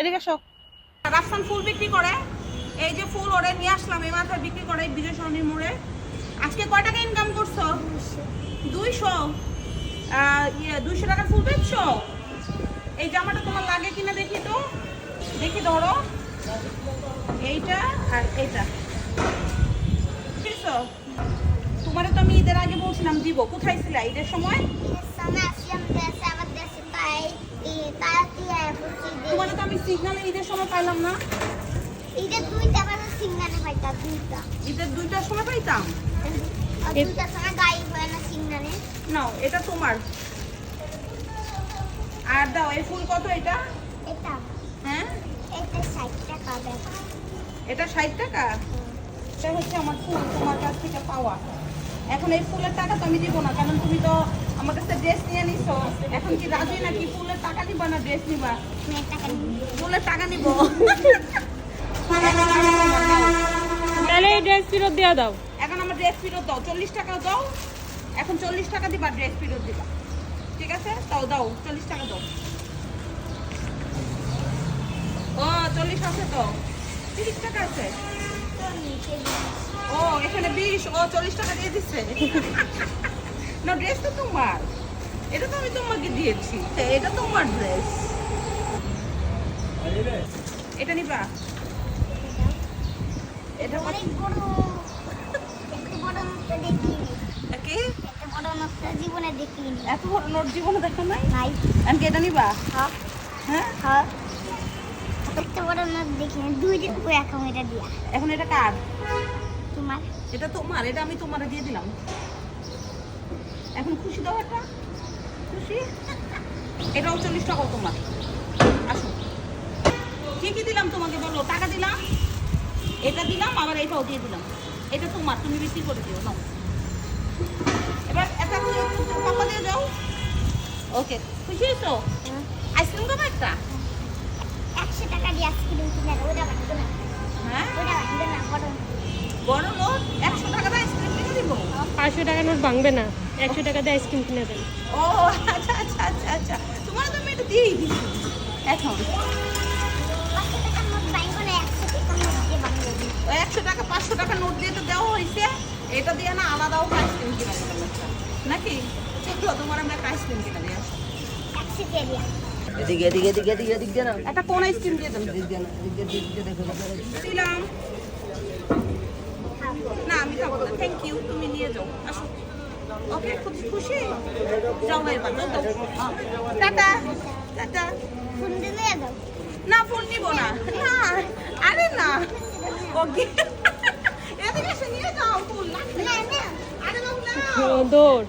এদিকে আসো। রাফসান ফুল বিক্রি করে। এই যে ফুল ওরে নিয়ে আসলাম এই মাথায় বিক্রি করে এই বিজয় সরণির মোড়ে। আজকে কয় টাকা ইনকাম করছ? দুইশো। আহ, ইয়ে দুইশো টাকার ফুল বেচছো? এই জামাটা তোমার লাগে কিনা দেখি তো। দেখি ধরো। এইটা আর এইটা বুঝছ? তোমারে তো আমি ঈদের আগে বলছিলাম দিব। কোথায় ছিলা? ঈদের সময়? তোমারে তো আমি সিগনালে ঈদের সময় পাইলাম না। ঈদের দুইটার সময় পাইতাম? নাও এটা তোমার। আর দাও এই ফুল কত এটা? হ্যাঁ? এটা ষাট টাকা? এটা হচ্ছে আমার ফুল তোমার কাছ থেকে পাওয়া। এখন এই ফুলের টাকা তো আমি দিব না কারণ তুমি তো আমার কাছে ড্রেস নিয়ে নিছো। এখন কি রাজি নাকি? ফুলের টাকা নিবা না ড্রেস নিবা? ফুলের টাকা নিব। তাহলে এই ড্রেস ফেরত দিয়ে দাও। এখন আমার ড্রেস ফেরত দাও। চল্লিশ টাকা দাও। এখন চল্লিশ টাকা দিবা ড্রেস ফেরত দিবা। ঠিক আছে? তাও দাও চল্লিশ টাকা দাও। ও চল্লিশ আছে তো। তিরিশ টাকা আছে। ও এখানে বিশ। ও চল্লিশ টাকা দিয়ে দিচ্ছে। না ড্রেস তো তোমার। এটা তো আমি তোমাকে দিয়েছি। এটা তোমার ড্রেস এটা নিবা। এটা অনেক বড়। একটু বড় কি? একটা বড় নোটটা জীবনে দেখিনি। এত বড় নোট জীবনে দেখো নাই? নাই। আমি এটা নিবা? হ্যাঁ। হ্যাঁ? হ্যাঁ। একটা বড় নোট দেখিনি। দুই দিন করে এখন এটা দিয়া। এখন এটা কার? তোমার। এটা তোমার এটা আমি তোমার দিয়ে দিলাম। এখন খুশি দাও একটা খুশি? এটাও চল্লিশ টাকাও তোমার আসো। কি কি দিলাম তোমাকে বলো? টাকা দিলাম এটা দিলাম আবার এটাও দিয়ে দিলাম। এটা তোমার তুমি বিক্রি করে দিও নাও। এবার এটা পাপা দিয়ে যাও ওকে খুশি হয়েছো? আইসক্রিম খাব একটা? একশো টাকা দিয়ে আইসক্রিম কিনে ওটা বাঁধবে না। হ্যাঁ? ওটা বাঁধবে না বড় বড় লোক একশো টাকা আইসক্রিম কিনে দিব? পাঁচশো টাকা নোট ভাঙবে না। একশো টাকা দিয়ে আইসক্রিম কিনে দেন। ও আচ্ছা আচ্ছা আচ্ছা আচ্ছা। তোমার তো আমি এটা দিয়েই দিচ্ছি এখন? একশো টাকা পাঁচশো টাকা নোট দিয়ে তো দেওয়া হয়েছে এটা দিয়ে না আলাদাও আইসক্রিম কিনে দিলাম নাকি? চলো তোমার আমরা একটা আইসক্রিম কিনে দিয়ে আসো। এদিকে এদিকে এদিকে এদিকে এদিক দিয়ে না? একটা কোন আইসক্রিম দিয়ে দেন এদিক দিয়ে না এদিক দিয়ে এদিক দিয়ে দেখো দিলাম। না আমি খাব না। থ্যাংক ইউ তুমি নিয়ে যাও। আসো। ওকে খুব খুশি। জামাইয়ের যাও। হ্যাঁ। Tata tata. ফোন দিলে দাও না ফোন নিব না। না আরে না। ওকে। এদিকে এসে নিয়ে যাও ফুল। না না না আরে বাবু না। দৌড়।